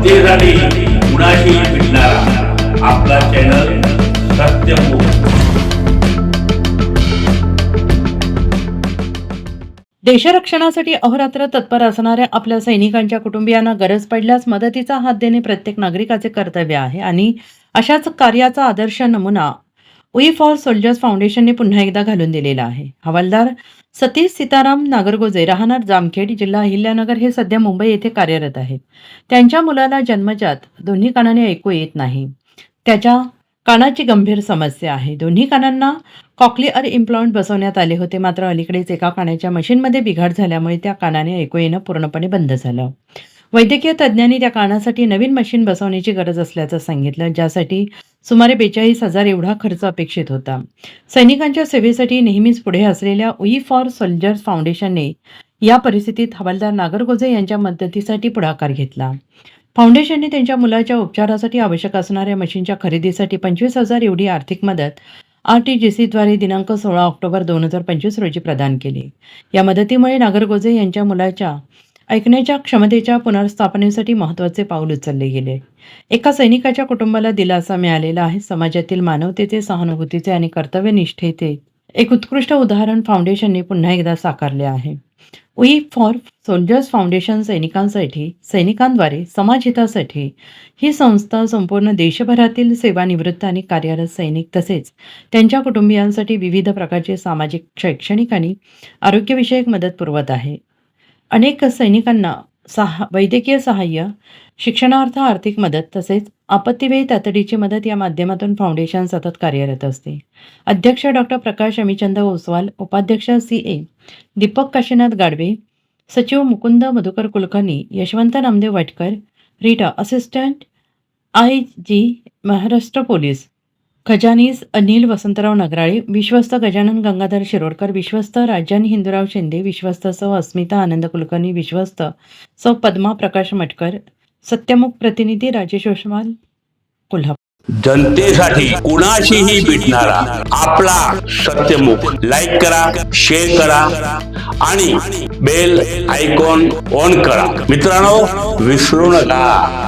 जनतेसाठी कुणाशी भेटणारा आपला चॅनल सत्यमुख देशरक्षणासाठी अहोरात्र तत्पर असणाऱ्या आपल्या सैनिकांच्या कुटुंबियांना गरज पडल्यास मदतीचा हात देणे प्रत्येक नागरिकाचे कर्तव्य आहे आणि अशाच कार्याचा आदर्श नमुना वी फॉर सोल्जर्स फाउंडेशनने पुन्हा एकदा घालून दिलेला आहे. हवालदार सतीश सीताराम नागरगोजे राहणार जामखेड जिल्हा अहिल्यानगर हे सध्या मुंबई येथे कार्यरत आहेत. त्यांच्या मुलाला जन्मजात दोन्ही कानाने ऐकू येत नाही. त्याच्या कानाची गंभीर समस्या आहे. दोन्ही कानांना कॉक्लिअर इम्प्लॉन्ट बसवण्यात आले होते. मात्र अलीकडेच एका कानाच्या मशीनमध्ये बिघाड झाल्यामुळे त्या कानाने ऐकू येणं पूर्णपणे बंद झालं. वैद्यकीय तज्ज्ञांनी त्या कानासाठी नवीन मशीन बसवण्याची गरज असल्याचं सांगितलं ज्यासाठी सुमारे बेचाळीस हजार एवढा खर्च अपेक्षित होता. सैनिकांच्या सेवेसाठी नेहमीच पुढे असलेल्या उई फॉर सोल्जर्स फाउंडेशनने या परिस्थितीत हवालदार नागरगोजे यांच्या मदतीसाठी पुढाकार घेतला. फाउंडेशनने त्यांच्या मुलाच्या उपचारासाठी आवश्यक असणाऱ्या मशीनच्या खरेदीसाठी पंचवीस हजार एवढी आर्थिक मदत आर टी जी सीद्वारे दिनांक सोळा ऑक्टोबर दोन हजार पंचवीस रोजी प्रदान केली. या मदतीमुळे नागरगोजे यांच्या मुलाच्या ऐकण्याच्या क्षमतेच्या पुनर्स्थापनेसाठी महत्त्वाचे पाऊल उचलले गेले. एका सैनिकाच्या कुटुंबाला दिलासा मिळालेला आहे. समाजातील मानवतेचे सहानुभूतीचे आणि कर्तव्यनिष्ठेचे एक उत्कृष्ट उदाहरण फाउंडेशनने पुन्हा एकदा साकारले आहे. वी फॉर सोल्जर्स फाउंडेशन सैनिकांसाठी सैनिकांद्वारे समाजहितासाठी ही संस्था संपूर्ण देशभरातील सेवानिवृत्त आणि कार्यरत सैनिक तसेच त्यांच्या कुटुंबियांसाठी विविध प्रकारचे सामाजिक शैक्षणिक आणि आरोग्यविषयक मदत पुरवत आहे. अनेक सैनिकांना सहा वैद्यकीय सहाय्य शिक्षणार्थ आर्थिक मदत तसेच आपत्तीवेळी तातडीची मदत या माध्यमातून फाउंडेशन सतत कार्यरत असते. अध्यक्ष डॉक्टर प्रकाश अमिचंद ओसवाल उपाध्यक्ष सी. ए. दीपक काशीनाथ गाडवे सचिव Mukund Madhukar Kulkarni Yashwant Namdev Watkar Rita assistant I. G. Maharashtra police खजानीस Anil Vasantrao Nagrale विश्वस्त गजानन गंगाधर शिरोडकर विश्वस्त राजानी हिंदूराव शिंदे विश्वस्त सौ अस्मिता आनंद कुलकर्णी विश्वस्त सौ पद्मा प्रकाश मटकर सत्यमुख प्रतिनिधी राजेश ओसवाल कोल्हापूर. जनतेसाठी कुणाशीही भेटणारा आपला सत्यमुख लाईक करा शेअर करा आणि बेल आयकॉन ऑन करा. मित्रांनो विसरू नका.